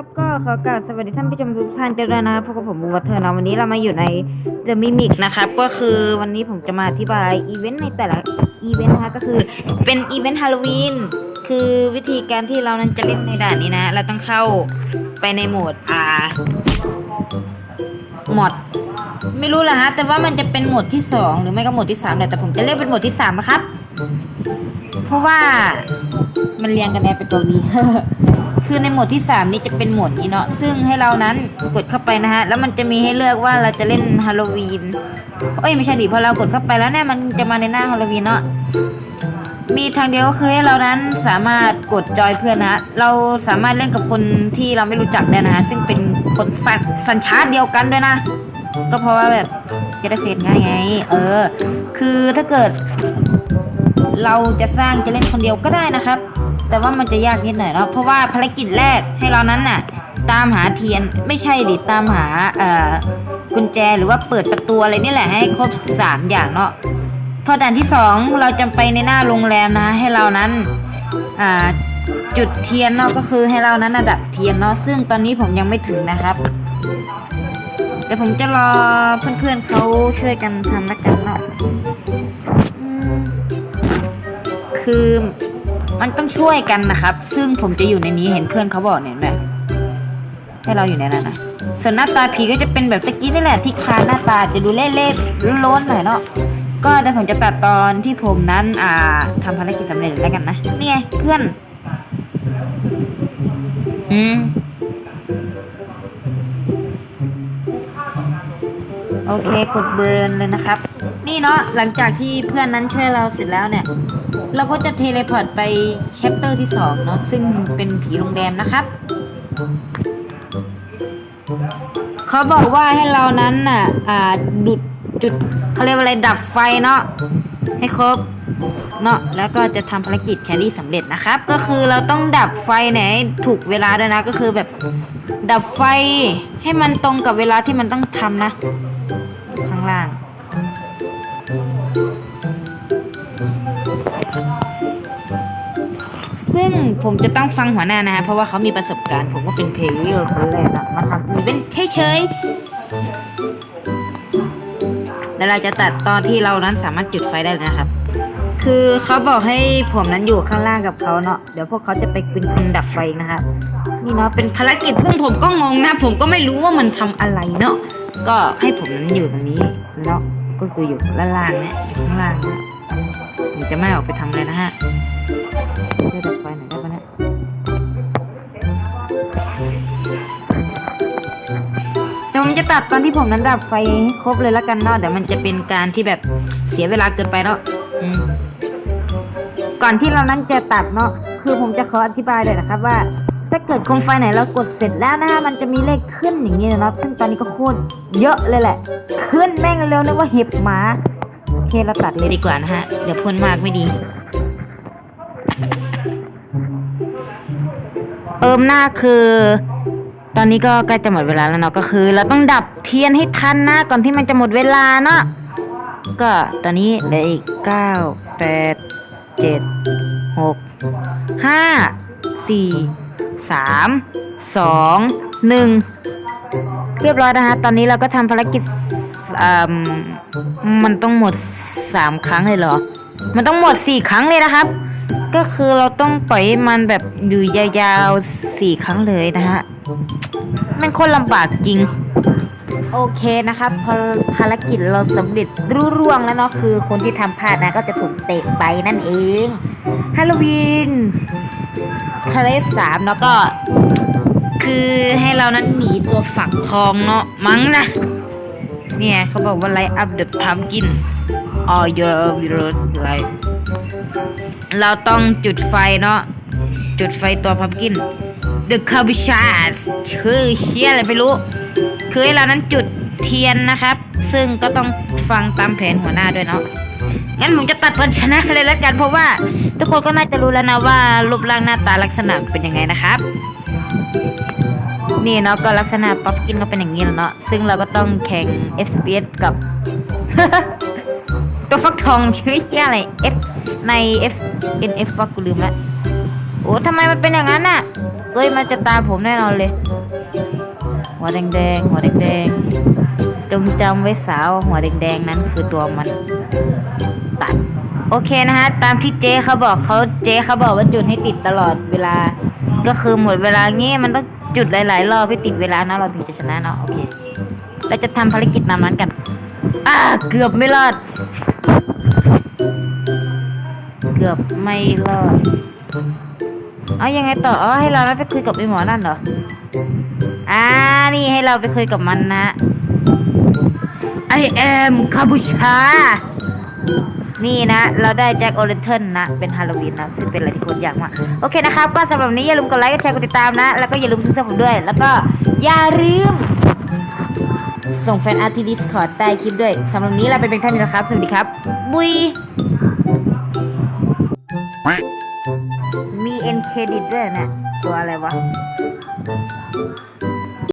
ครับก็ขอกราบสวัสดีท่านผู้ชมทุกท่านด้วยนะพบกับผมบูวัตเทอร์นะวันนี้เรามาอยู่ใน The Mimic นะครับ ก็คือวันนี้ผมจะมาอธิบายอีเวนต์ในแต่ละอีเวนต์นะคะก็คือเป็นอีเวนต์ฮาโลวีนคือวิธีการที่เรานั้นจะเล่นในด่านนี้นะ เราต้องเข้าไปในโหมดอ่าหมด ไม่รู้ละฮะแต่ว่ามันจะเป็นโหมดที่สองหรือไม่ก็โหมดที่สามแหละแต่ผมจะเล่นเป็นโหมดที่สามนะครับ เพราะว่ามันเรียงกันแนเป็นตัววี คือในโหมดที่สามนี่จะเป็นโหมดนี้เนาะซึ่งให้เรานั้นกดเข้าไปนะฮะ แล้วมันจะมีให้เลือกว่าเราจะเล่นฮาโลวีนเอ้ยไม่ใช่ดิพอเรากดเข้าไปแล้วเนี่ยมันจะมาในหน้าฮาโลวีนเนาะมีทางเดียวก็คือให้เรานั้นสามารถกดจอยเพื่อนนะฮะเราสามารถเล่นกับคนที่เราไม่รู้จักได้นะฮะซึ่งเป็นคนสัญสัญชาติเดียวกันด้วยนะ ก็เพราะว่าแบบจะได้เฟซง่ายไง เออ คือถ้าเกิด เราจะสร้างจะเล่นคนเดียวก็ได้นะครับ แต่ว่ามันจะยากนิดหน่อยเนาะเพราะว่าภารกิจแรกให้เรานั้นน่ะ ตามหาเทียนไม่ใช่ดิตามหาเอ่อกุญแจหรือว่าเปิดประตูอะไรนี่แหละให้ครบสามอย่างเนาะพอด่านที่สองเราจะไปในหน้าโรงแรมนะให้เรานั้นอ่าจุดเทียนเนาะก็คือให้เรานั้นน่ะดับเทียนเนาะซึ่งตอนนี้ผมยังไม่ถึงนะครับเดี๋ยวผมจะรอเพื่อนๆเขาช่วยกันทำละกันเนาะคือ มันต้องช่วยกันนะครับ ซึ่งผมจะอยู่ในนี้เห็นเพื่อนเขาบอกเนี่ยแบบให้เราอยู่ในนั้นนะส่วนหน้าตาผีก็จะเป็นแบบตะกี้นี่แหละที่คาหน้าตาจะดูเล่ๆล้นๆหน่อยเนาะก็เดี๋ยวผมจะตัดตอนที่ผมนั้น อ่าทำภารกิจสำเร็จแล้วกันนะนี่ไงเพื่อน อืม โอเคกดเบิร์นเลยนะครับ นี่เนาะหลังจากที่เพื่อนนั้นช่วยเราเสร็จแล้วเนี่ย เราก็จะเทเลพอร์ตไปแชปเตอร์ที่2เนาะซึ่งเป็นผีโรงแรมนะครับเขาบอกว่าให้เรานั้นน่ะอ่าดุดจุดเขาเรียกว่าอะไรดับไฟเนาะให้ครบเนาะแล้วก็จะทำภารกิจแครี่สำเร็จนะครับ ก็คือเราต้องดับไฟไหนถูกเวลาด้วยนะ ก็คือแบบดับไฟให้มันตรงกับเวลาที่มันต้องทำนะ ข้างล่าง ซึ่งผมจะต้องฟังหัวหน้านะฮะ เพราะว่าเขามีประสบการณ์ ผมก็เป็นเพลเยอร์คนแรกอะมาทำอีเวนต์เฉยๆแล้วเราจะตัดตอนที่เรานั้นสามารถจุดไฟได้เลยนะครับ คือเขาบอกให้ผมนั้นอยู่ข้างล่างกับเขาเนาะ เดี๋ยวพวกเขาจะไปเป็นคนดับไฟนะครับนี่เนาะเป็นภารกิจซึ่งผมก็งงนะ ผมก็ไม่รู้ว่ามันทำอะไรเนาะ ก็ให้ผมนั้นอยู่ตรงนี้แล้วก็คืออยู่ล่างๆนะอยู่ข้างล่างนะผมจะไม่ออกไปทำอะไรนะฮะช่วยดับไฟหน่อยได้ปะเนี่ยเดี๋ยวผมจะตัดตอนที่ผมนั้นดับไฟให้ครบเลยละกันเนาะเดี๋ยวมันจะเป็นการที่แบบเสียเวลาเกินไปเนาะก่อนที่เรานั้นจะตัดเนาะคือผมจะขออธิบายเลยนะครับว่า ถ้าเกิดโคมไฟไหนเรากดเสร็จแล้วนะฮะมันจะมีเลขขึ้นอย่างนี้นะครับซึ่งตอนนี้ก็โคตรเยอะเลยแหละ ขึ้นแม่งเร็วนึกว่าเห็บหมาโอเคเราตัดเลยดีกว่านะฮะเดี๋ยวพ่นมากไม่ดี เอิมหน้าคือ ตอนนี้ก็ใกล้จะหมดเวลาแล้วเนาะก็คือ เราต้องดับเทียนให้ทันนะก่อนที่มันจะหมดเวลาเนาะก็ตอนนี้เหลืออีกเก้าแปดเจ็ดหกห้าสี่ สามสองหนึ่งเรียบร้อยนะฮะตอนนี้เราก็ทำภารกิจอ่ามันต้องหมดสามครั้งเลยเหรอ มันต้องหมดสี่ครั้งเลยนะครับ ก็คือเราต้องปล่อยมันแบบอยู่ยาวๆสี่ครั้งเลยนะฮะมันคนลำบากจริง โอเคนะครับพอภารกิจเราสำเร็จรุ่ร่วงแล้วเนาะคือคนที่ทำพลาดนะก็จะถูกเตะไปนั่นเองฮาโลวีน ทะเลสามแล้วก็ คือให้เรานั้นหนีตัวฝักทองเนาะมั้งนะเนี่ยเขาบอกว่า light up the pumpkin all your your light เราต้องจุดไฟเนาะจุดไฟตัวพัมกิน The c a b i c h a s ชื่อเชี่ยอะไรไม่รู้ คือให้เรานั้นจุดเทียนนะครับ ซึ่งก็ต้องฟังตามแผนหัวหน้าด้วยเนาะ งั้นผมจะตัดตอนชนะเลยแล้วกันเพราะว่า ทุกคนก็น่าจะรู้แล้วนะว่ารูปร่างหน้าตาลักษณะเป็นยังไงนะครับ นี่เนาะก็ลักษณะป๊อปกินก็เป็นอย่างนี้แล้วเนาะซึ่งเราก็ต้องแข่ง FPS กับ ตัวฟักทองชื่อเหี้ยอะไร F ใน F N F ฟักกูลืมละโอ้ทำไมมันเป็นอย่างนั้นน่ะเอ้ยมันจะตามผมแน่นอนเลย หัวแดงๆหัวแดงๆจงจำไว้สาวหัวแดงๆนั้นคือตัวมัน โอเคนะฮะ ตามที่เจ๊เขาบอกเขาเจ๊เขาบอกว่าจุดให้ติดตลอดเวลา ก็คือหมดเวลางี้มันต้องจุดหลาย ๆ รอบให้ติดเวลานะเราถึงจะชนะเนาะโอเคเราจะทำภารกิจตามนั้นกันอ่าเกือบไม่รอด เกือบไม่รอดเอายังไงต่ออ๋อให้เราไปคุยกับไอหมอนั่นเหรออ่านี่ให้เราไปคุยกับมันนะ I am คาบูชา นี่นะ เราได้แจ็คโอเลนเทนนะ เป็นฮาโลวีนนะซึ่งเป็นอะไรที่คนอยากมาก โอเคนะครับ ก็สำหรับนี้อย่าลืมกดไลค์กดแชร์กดติดตามนะ แล้วก็อย่าลืมซื้อเสื้อผมด้วย แล้วก็อย่าลืม ส่งแฟนอาร์ตที่ดิสคอร์ดใต้คลิปด้วยสำหรับนี้เราไปเป็นท่านนี้นะครับ สวัสดีครับ บุย มีเอ็นเครดิตด้วยนะ ตัวอะไรวะ